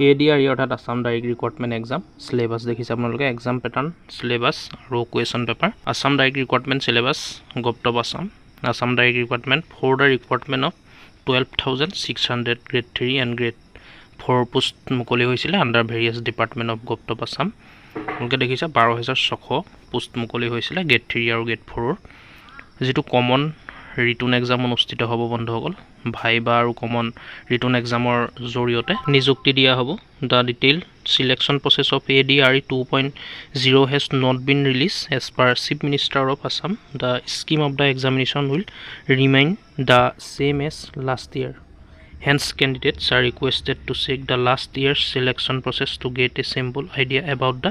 এ D R E অৰ্থাৎ Assam direct recruitment exam syllabus দেখিছে আপোনালোকে এক্সাম পেটাৰ্ণ চিলেবাছ আৰু question paper Assam direct recruitment syllabus গপ্তপ Assam Assam direct recruitment for the recruitment of twelve thousand six hundred grade three and grade four post মুকলি হৈছিলে under various department of গপ্তপ আছাম আপোনালোকে দেখিছে বাৰ হাজাৰ ছশ post মুকলি হৈছিলে গ্ৰেড থ্ৰী আৰু গ্ৰেড ফ'ৰৰ যিটো কমন ৰিটুন এক্সাম অনুষ্ঠিত হ'ব, বন্ধুসকল। ভাইবা আৰু কমন ৰিটুন এক্সামৰ জৰিয়তে নিযুক্তি দিয়া হ'ব। The detail selection process of A D R E two point zero' has not been release as per chief minister of Assam. The scheme of the examination will remain the same as last year. Hence candidates are requested to check the last year's selection process to get a simple idea about the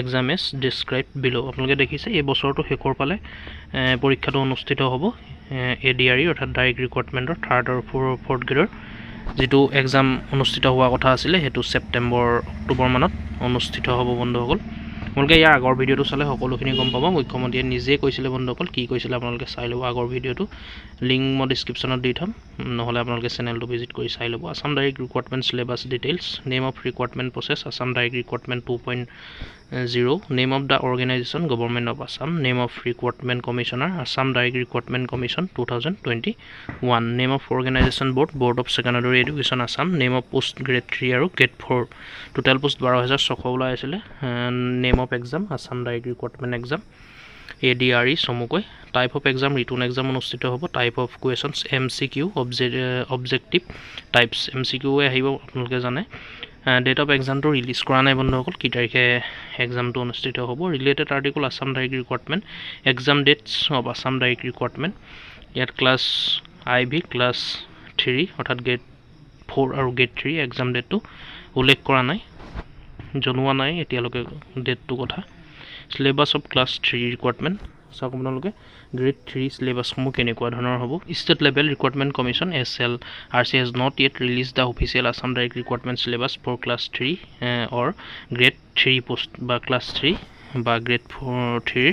exam as describe below' আপোনালোকে দেখিছে, এই বছৰটো শেষৰ ফালে পৰীক্ষাটো অনুষ্ঠিত হ'ব। এ D R E অৰ্থাৎ ডাইৰেক্ট ৰিক্ৰুইটমেণ্টৰ থাৰ্ড আৰু ফ'ৰ ফ'ৰ্থ গ্ৰেডৰ যিটো এক্সাম অনুষ্ঠিত হোৱা কথা আছিলে সেইটো ছেপ্টেম্বৰ অক্টোবৰ মানত অনুষ্ঠিত হ'ব বন্ধুসকল। আপোনালোকে ইয়াৰ আগৰ ভিডিঅ'টো চালে সকলোখিনি গম পাব। মুখ্যমন্ত্ৰীয়ে নিজেই কৈছিলে বন্ধুসকল কি কৈছিলে আপোনালোকে চাই ল'ব আগৰ ভিডিঅ'টো। লিংক মই ডিছক্ৰিপশ্যনত দি থ'ম নহ'লে আপোনালোকে চেনেলটো ভিজিট কৰি চাই ল'ব। Assam direct recruitment syllabus details name of recruitment process Assam direct recruitment two point zero' name of the organisation government of Assam name of recruitment commissioner Assam direct recruitment commission two thousand twenty one name of organisation board board of secondary education Assam name of post grade three আৰু grade four total post বাৰ হাজাৰ ছশ ওলাই আছিলে। Name of exam Assam direct recruitment exam A D R E চমুকৈ। Type of exam written exam অনুষ্ঠিত হ'ব। Type of questions M C Q অবজে objective types M C কিউৱে আহিব আপোনালোকে জানে। ডেট অফ এক্সামটো ৰিলিজ কৰা নাই বন্ধুসকল কি তাৰিখে এক্সামটো অনুষ্ঠিত হ'ব related article Assam direct recruitment exam dates of Assam direct recruitment ইয়াত class I V class three অৰ্থাৎ গ্ৰেড ফ'ৰ আৰু গ্ৰেড থ্ৰী এক্সাম ডেটটো উল্লেখ কৰা নাই জনোৱা নাই এতিয়ালৈকে ডেটটো কথা। Syllabus of class three requirement চাওক আপোনালোকে গ্ৰেড থ্ৰী চিলেবাছসমূহ কেনেকুৱা ধৰণৰ হ'ব? State level requirement commission S L R C has not yet release the official Assam direct requirement syllabus for class three or grade three post বা class three বা grade four থ্ৰীৰ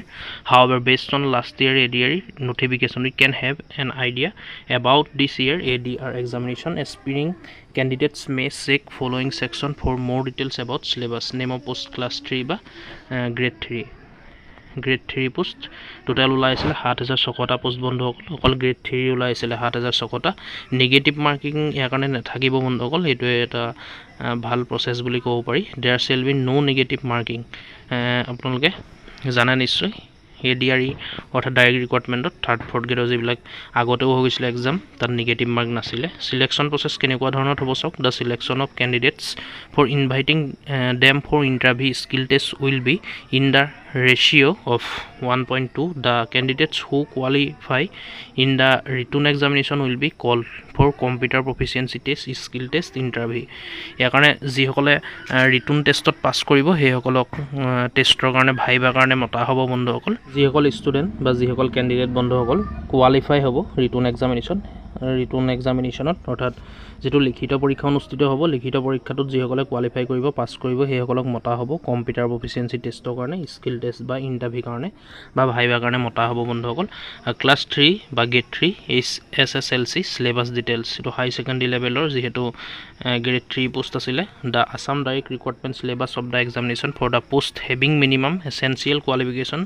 however based on last year A D R notification we can have an idea about this year A D R examination aspiring candidates may check following section for more details about syllabus name of post class three বা grade three grade three post total ওলাইছিলে সাত হাজাৰ ছশটা post বন্ধুসকল। অকল grade three ওলাইছিলে সাত হাজাৰ ছশটা। Negative marking ইয়াৰ কাৰণে নাথাকিব বন্ধুসকল। এইটোৱে এটা ভাল প্ৰচেছ বুলি ক'ব পাৰি। There shall be no' negative marking আপোনালোকে জানে নিশ্চয়। এ ডি আৰ ই অৰ্থাৎ ডাইৰেক্ট ৰিকুৱাৰমেণ্টত থাৰ্ড ফ'ৰ্থ গ্ৰেডৰ যিবিলাক আগতেও হৈ গৈছিলে এক্সাম তাত নিগেটিভ মাৰ্ক নাছিলে। চিলেকশ্যন প্ৰচেছ কেনেকুৱা ধৰণৰ হ'ব চাওক। The selection of candidates for inviting them for interview skill test will be in the ratio' of one point two the candidates who qualify in the written examination will be call for computer proficiency test skill test interview ইয়াৰ কাৰণে যিসকলে written টেষ্টত পাছ কৰিব সেইসকলক টেষ্টৰ কাৰণে ভাইবাৰ কাৰণে মতা হ'ব বন্ধুসকল। যিসকল ষ্টুডেণ্ট বা যিসকল কেণ্ডিডেট বন্ধুসকল কোৱালিফাই হ'ব ৰিটুন এক্সামিনেশ্যন ৰিটুন এক্সামিনেশ্যনত অৰ্থাৎ যিটো লিখিত পৰীক্ষা অনুষ্ঠিত হ'ব, লিখিত পৰীক্ষাটোত যিসকলে কোৱালিফাই কৰিব পাছ কৰিব, সেইসকলক মতা হ'ব কম্পিউটাৰ প্ৰফিচিয়েঞ্চি টেষ্টৰ কাৰণে স্কিল টেষ্ট বা ইণ্টাৰভিউ কাৰণে, বা ভাইবাৰ কাৰণে মতা হ'ব বন্ধুসকল। ক্লাছ থ্ৰী বা grade three H S S L C syllabus details এইটো হাই ছেকেণ্ডেৰী লেভেলৰ যিহেতু গ্ৰেড থ্ৰী পোষ্ট আছিলে the Assam direct requirement syllabus of the examination for the post having minimum essential qualification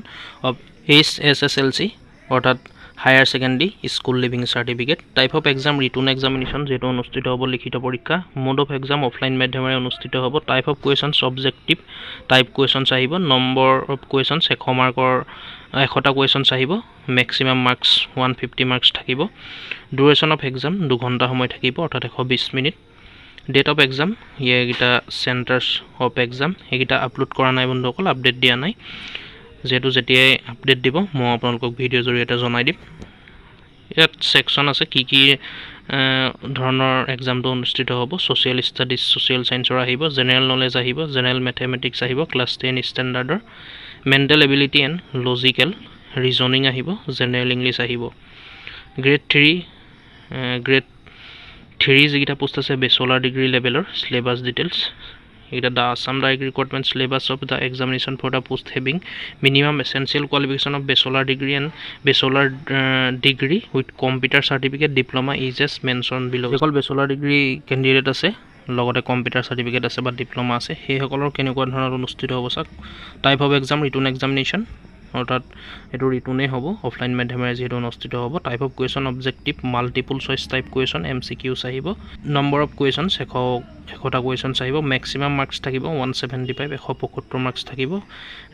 of H S S L C অৰ্থাৎ higher secondary school leaving certificate type of exam written examination যিহেতু অনুষ্ঠিত হ'ব লিখিত পৰীক্ষা mode of exam offline মাধ্যমেৰে অনুষ্ঠিত হ'ব type of questions objective type questions আহিব নম্বৰ অফ কুৱেশ্যনছ এশ মাৰ্কৰ এশটা কুৱেশ্যনছ আহিব maximum marks one fifty marks থাকিব ডিউৰেশ্যন অফ এক্সাম দুঘণ্টা সময় থাকিব অৰ্থাৎ এশ বিছ মিনিট ডেট অফ এক্সাম এইকেইটা চেণ্টাৰ্ছ অফ এক্সাম সেইকেইটা আপলোড কৰা নাই বন্ধুসকল আপডেট দিয়া নাই যিহেতু যেতিয়াই আপডেট দিব মই আপোনালোকক ভিডিঅ'ৰ জৰিয়তে জনাই দিম। ইয়াত ছেকশ্যন আছে কি কি ধৰণৰ এক্সামটো অনুষ্ঠিত হ'ব। ছ'চিয়েল ষ্টাডিজ ছ'চিয়েল ছায়েন্সৰ আহিব জেনেৰেল নলেজ আহিব জেনেৰেল মেথেমেটিক্স আহিব class ten ষ্টেণ্ডাৰ্ডৰ mental ability and logical reasoning আহিব জেনেৰেল ইংলিছ আহিব। গ্ৰেড থ্ৰী গ্ৰেড থ্ৰী যিকেইটা পোষ্ট আছে বেচলাৰ ডিগ্ৰী লেভেলৰ চিলেবাছ ডিটেইলছ এইকেইটা the Assam direct recruitment syllabus of the examination for the post having minimum essential qualification of bachelor degree and bachelor degree with computer certificate diploma is as mention below অকল bachelor degree candidate আছে লগতে computer certificate আছে বা diploma আছে সেইসকলৰ কেনেকুৱা ধৰণৰ অনুষ্ঠিত হ'ব চাওক? Type of exam written examination অৰ্থাৎ এইটো ৰিটাৰ্ণেই হ'ব। অফলাইন মাধ্যমেৰে যিহেতু অনুষ্ঠিত হ'ব type of question objective multiple choice type question M C Qs আহিব। নম্বৰ অফ কুৱেশ্যনছ এশ এশটা কুৱেশ্যনছ আহিব। মেক্সিমাম মাৰ্কছ থাকিব ওৱান ছেভেণ্টি ফাইভ এশ পঁয়সত্তৰ মাৰ্কছ থাকিব।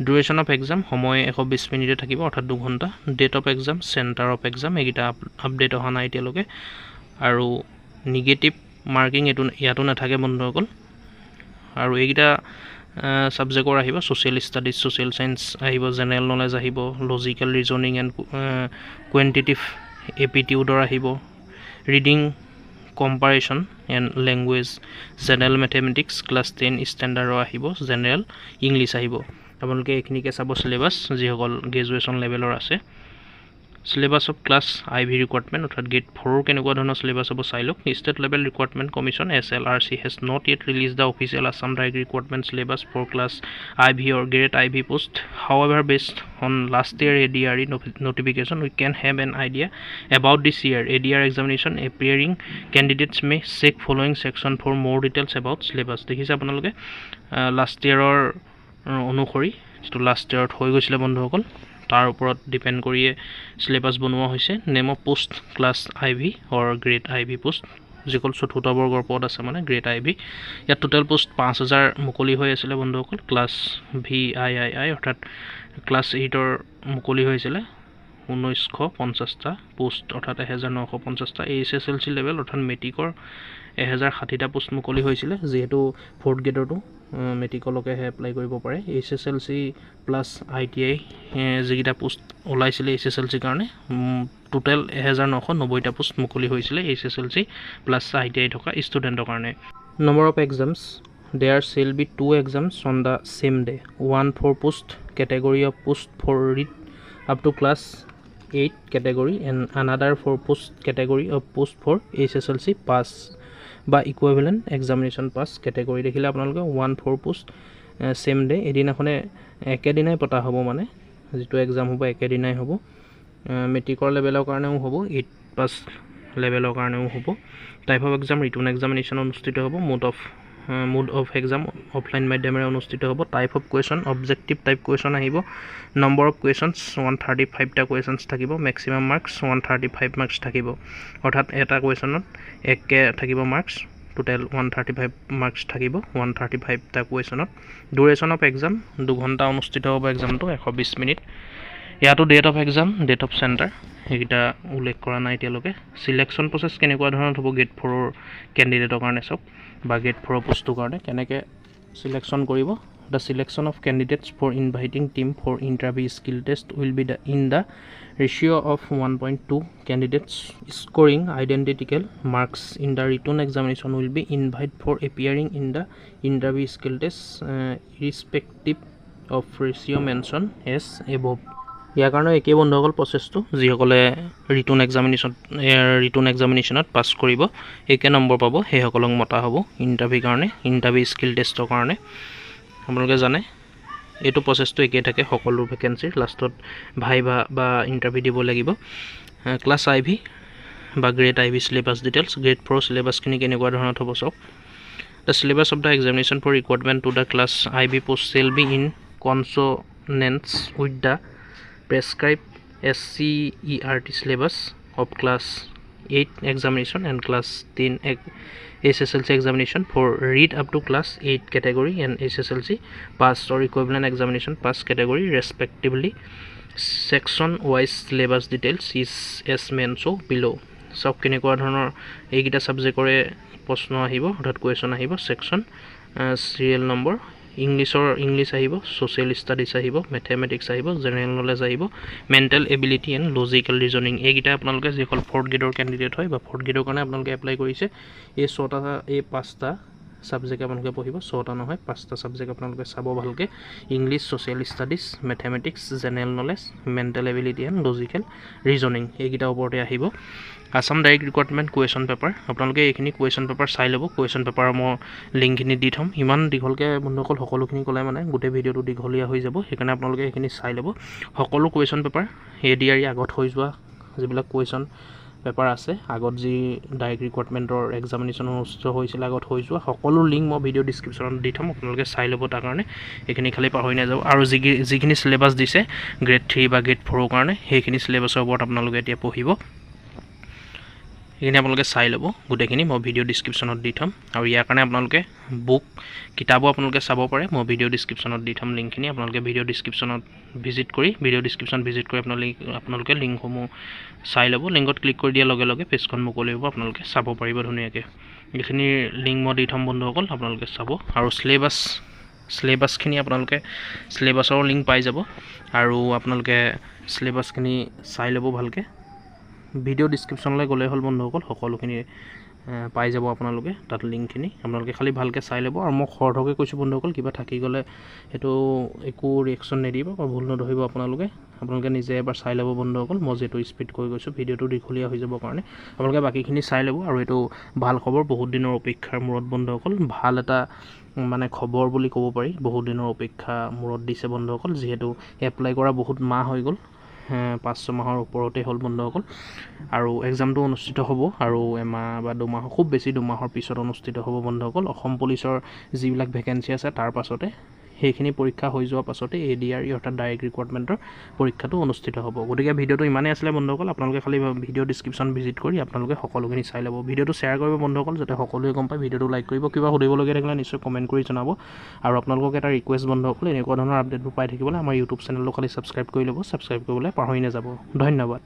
ডিউৰেশ্যন অফ এক্সাম সময় এশ বিছ মিনিটে থাকিব অৰ্থাৎ দুঘণ্টা date of exam centre of exam এইকেইটা আপ আপডেট অহা নাই এতিয়ালৈকে। আৰু নিগেটিভ মাৰ্কিং এইটো ইয়াতো নাথাকে বন্ধুসকল। আৰু এইকেইটা ছাবজেক্টৰ আহিব ছ'চিয়েল ষ্টাডিজ ছ'চিয়েল চায়েন্স আহিব জেনেৰেল নলেজ আহিব লজিকেল ৰিজনিং এণ্ড কুৱেণ্টিটিভ এপিটিউডৰ আহিব reading comprehension and language general mathematics class ten ষ্টেণ্ডাৰ্ডৰ আহিব জেনেৰেল ইংলিছ আহিব। আপোনালোকে এইখিনিকে চাব চিলেবাছ যিসকল গ্ৰেজুৱেশ্যন লেভেলৰ আছে। Syllabus of class I V requirement অৰ্থাৎ গ্ৰেড ফ'ৰৰ কেনেকুৱা ধৰণৰ চিলেবাছ হ'ব চাই লওক। State level requirement commission S L R C has not yet release the official Assam direct requirement syllabus for class I V or grade I V post however based on last year A D R E notification we can have an idea about this year. ADR examination appearing candidates may check following section for more details about syllabus. দেখিছে আপোনালোকে last ইয়েৰৰ অনুসৰি যিটো last ইয়েৰত হৈ গৈছিলে বন্ধুসকল তাৰ ওপৰত depend কৰিয়ে চিলেবাছ বনোৱা হৈছে। Name of post class I V or grade I V post যিসকল চতুৰ্থ বৰ্গৰ পদ আছে মানে গ্ৰেড আই ভি ইয়াত টোটেল পোষ্ট পাঁচ হাজাৰ মুকলি হৈ আছিলে বন্ধুসকল ক্লাছ ভি আই আই আই অৰ্থাৎ ক্লাছ এইটৰ মুকলি হৈছিলে ঊনৈছশ পঞ্চাছটা পোষ্ট অৰ্থাৎ এহেজাৰ নশ পঞ্চাছটা H S L C level অৰ্থাৎ মেট্ৰিকৰ এহেজাৰ ষাঠিটা পোষ্ট মুকলি হৈছিলে যিহেতু ফ'ৰ্থ গ্ৰেডৰটো মেট্ৰিকলৈকেহে এপ্লাই কৰিব পাৰে। H S L C plus I T I যিকেইটা পোষ্ট ওলাইছিলে এইচ এছ এল চিৰ কাৰণে টোটেল এহেজাৰ নশ নব্বৈটা পোষ্ট মুকলি হৈছিলে H S L C plus I T I থকা ষ্টুডেণ্টৰ কাৰণে। Number of exams there shall be two exams on the same day one for post category of post for read up to class eight category and another for post category of post for H S L C pass বা equivalent examination pass category দেখিলে আপোনালোকে one for post same day এদিনাখনে একেদিনাই পতা হ'ব মানে যিটো exam হ'ব একেদিনাই হ'ব। মেট্ৰিকৰ লেভেলৰ কাৰণেও হ'ব এইট পাছ লেভেলৰ কাৰণেও হ'ব। Type of exam written examination অনুষ্ঠিত হ'ব mode of mode of exam offline মাধ্যমেৰে অনুষ্ঠিত হ'ব। Type of question objective type question আহিব। Number of questions one thirty ফাইভটা questions থাকিব। Maximum marks one thirty five marks থাকিব। অৰ্থাৎ এটা কুৱেশ্যনত এককৈ থাকিব marks total one thirty five marks থাকিব। ওৱান থাৰ্টি ফাইভটা কুৱেশ্যনত ডিউৰেশ্যন অফ এক্সাম দুঘণ্টা অনুষ্ঠিত হ'ব এক্সামটো এশ বিছ মিনিট। ইয়াতো date of exam date of centre সেইকেইটা উল্লেখ কৰা নাই এতিয়ালৈকে। চিলেকশ্যন প্ৰচেছ কেনেকুৱা ধৰণৰ হ'ব গেট ফ'ৰৰ কেণ্ডিডেটৰ কাৰণে চাওক। বা গেট ফ'ৰৰ পোষ্টটোৰ কাৰণে কেনেকৈ চিলেকশ্যন কৰিব the selection of candidates for inviting them for interview skill test will be the in the ratio' of one point two candidates scoring identical marks in the written examination will be invite for appearing in the interview skill test respective of ratio' mention as above ইয়াৰ কাৰণে একেই বন্ধুসকল প্ৰচেছটো যিসকলে written examination written এক্সামিনেশ্যনত pass কৰিব একে number পাব সেইসকলক মতা হ'ব ইণ্টাৰভিউৰ কাৰণে ইণ্টাৰভিউ স্কিল টেষ্টৰ কাৰণে। আপোনালোকে জানে এইটো প্ৰচেছটো একেই থাকে সকলো ভেকেঞ্চিৰ লাষ্টত ভাইভা বা ইণ্টাৰভিউ দিব লাগিব। ক্লাছ আই ভি বা grade I V syllabus details grade four চিলেবাছখিনি কেনেকুৱা ধৰণত হ'ব চাওক the syllabus of the examination for recruitment to the class I V post shall be in consonance with the prescribed SCERT syllabus of class 8 examination and class 10 SSLC examination for read up to class 8 category and SSLC pass or equivalent examination pass category respectively section wise syllabus details is as mentioned below চব কেনেকুৱা ধৰণৰ এইকেইটা ছাবজেক্টৰে প্ৰশ্ন আহিব অৰ্থাৎ question আহিব section serial number ইংলিছৰ English আহিব ছ'চিয়েল ষ্টাডিজ আহিব মেথেমেটিক্স আহিব জেনেৰেল নলেজ আহিব mental ability and logical reasoning এইকেইটা আপোনালোকে যিসকল ফ'ৰ্থ গ্ৰেডৰ কেণ্ডিডেট হয় বা ফ'ৰ্থ গ্ৰেডৰ কাৰণে আপোনালোকে এপ্লাই কৰিছে এই ছটা এই পাঁচটা ছাবজেক্ট আপোনালোকে পঢ়িব ছটা নহয় পাঁচটা ছাবজেক্ট আপোনালোকে চাব ভালকৈ। English social studies mathematics general knowledge mental ability and logical reasoning এইকেইটাৰ ওপৰতে আহিব। Assam direct recruitment question paper আপোনালোকে এইখিনি কুৱেশ্যন পেপাৰ চাই ল'ব। কুৱেশ্যন পেপাৰৰ মই লিংকখিনি দি থ'ম। ইমান দীঘলকৈ বন্ধুসকল সকলোখিনি ক'লে মানে গোটেই ভিডিঅ'টো দীঘলীয়া হৈ যাব সেইকাৰণে আপোনালোকে এইখিনি চাই ল'ব। সকলো question paper A D R আগত হৈ যোৱা যিবিলাক কুৱেশ্যন পেপাৰ আছে। আগত যি ডাইৰেক্ট ৰিক্ৰুইটমেণ্টৰ এক্সামিনেশ্যন অনুষ্ঠিত হৈছিলে আগত হৈ যোৱা সকলো লিংক মই ভিডিঅ' ডিছক্ৰিপশ্যনত দি থ'ম আপোনালোকে চাই ল'ব তাৰ কাৰণে। এইখিনি খালি পাহৰি নাযাব। আৰু যি যিখিনি চিলেবাছ দিছে গ্ৰেড থ্ৰী বা গ্ৰেড ফ'ৰৰ কাৰণে সেইখিনি চিলেবাছৰ ওপৰত আপোনালোকে এতিয়া পঢ়িব। সেইখিনি আপোনালোকে চাই ল'ব। গোটেইখিনি মই ভিডিঅ' ডিছক্ৰিপশ্যনত দি থ'ম। আৰু ইয়াৰ কাৰণে আপোনালোকে বুক কিতাপো আপোনালোকে চাব পাৰে। মই ভিডিঅ' ডিছক্ৰিপশ্যনত দি থ'ম লিংকখিনি আপোনালোকে ভিডিঅ' ডিছক্ৰিপশ্যনত ভিজিট কৰি ভিডিঅ' ডিছক্ৰিপশ্যন ভিজিট কৰি আপোনালোকে আপোনালোকে লিংকসমূহ চাই ল'ব। লিংকত ক্লিক কৰি দিয়াৰ লগে লগে পেজখন মুকলি হ'ব। আপোনালোকে চাব পাৰিব ধুনীয়াকৈ। এইখিনি লিংক মই দি থ'ম বন্ধুসকল। আপোনালোকে চাব। আৰু চিলেবাছ চিলেবাছখিনি আপোনালোকে চিলেবাছৰ লিংক পাই যাব। আৰু আপোনালোকে চিলেবাছখিনি চাই ল'ব ভালকৈ। ভিডিঅ' ডিছক্ৰিপশ্যনলৈ গ'লে হ'ল বন্ধুসকল সকলোখিনি পাই যাব আপোনালোকে তাত লিংকখিনি আপোনালোকে খালি ভালকৈ চাই ল'ব আৰু মই খৰধৰকৈ কৈছোঁ বন্ধুসকল কিবা থাকি গ'লে সেইটো একো ৰিয়েকশ্যন নিদিব বা ভুল নধৰিব আপোনালোকে। আপোনালোকে নিজে এবাৰ চাই ল'ব বন্ধুসকল মই যিহেতু স্পীড কৰি গৈছোঁ ভিডিঅ'টো দীঘলীয়া হৈ যাবৰ কাৰণে। আপোনালোকে বাকীখিনি চাই ল'ব আৰু এইটো ভাল খবৰ বহুত দিনৰ অপেক্ষাৰ মূৰত বন্ধুসকল ভাল এটা মানে খবৰ বুলি ক'ব পাৰি। বহুত দিনৰ অপেক্ষা মূৰত দিছে বন্ধুসকল যিহেতু এপ্লাই কৰা বহুত মাহ হৈ গ'ল। পাঁচ ছমাহৰ ওপৰতে হ'ল বন্ধুসকল আৰু এক্সামটো অনুষ্ঠিত হ'ব আৰু এমাহ বা দুমাহ খুব বেছি দুমাহৰ পিছত অনুষ্ঠিত হ'ব বন্ধুসকল অসম পুলিচৰ যিবিলাক ভেকেঞ্চি আছে তাৰ পাছতে সেইখিনি পৰীক্ষা হৈ যোৱাৰ পাছতে এ ডি আৰ ই অৰ্থাৎ ডাইৰেক্ট ৰিক্ৰুইটমেণ্টৰ পৰীক্ষাটো অনুষ্ঠিত হ'ব। গতিকে ভিডিঅ'টো ইমানেই আছিলে বন্ধুসকল আপোনালোকে খালি ভিডিঅ' ডিছক্ৰিপশ্যন ভিজিট কৰি আপোনালোকে সকলোখিনি চাই ল'ব। ভিডিঅ'টো শ্বেয়াৰ কৰিব বন্ধুসকল যাতে সকলোৱে গম পায় ভিডিঅ'টো লাইক কৰিব কিবা সুধিবলগীয়া থাকিলে নিশ্চয় কমেণ্ট কৰি জনাব। আৰু আপোনালোকক এটা ৰিকুৱেষ্ট বন্ধুসকল এনেকুৱা ধৰণৰ আপডেটবোৰ পাই থাকিবলৈ আমাৰ ইউটিউব চেনেলটো খালি ছাবস্ক্ৰাইব কৰি ল'ব ছাবস্ক্ৰাইব কৰিবলৈ পাহৰি নাযাব। ধন্যবাদ।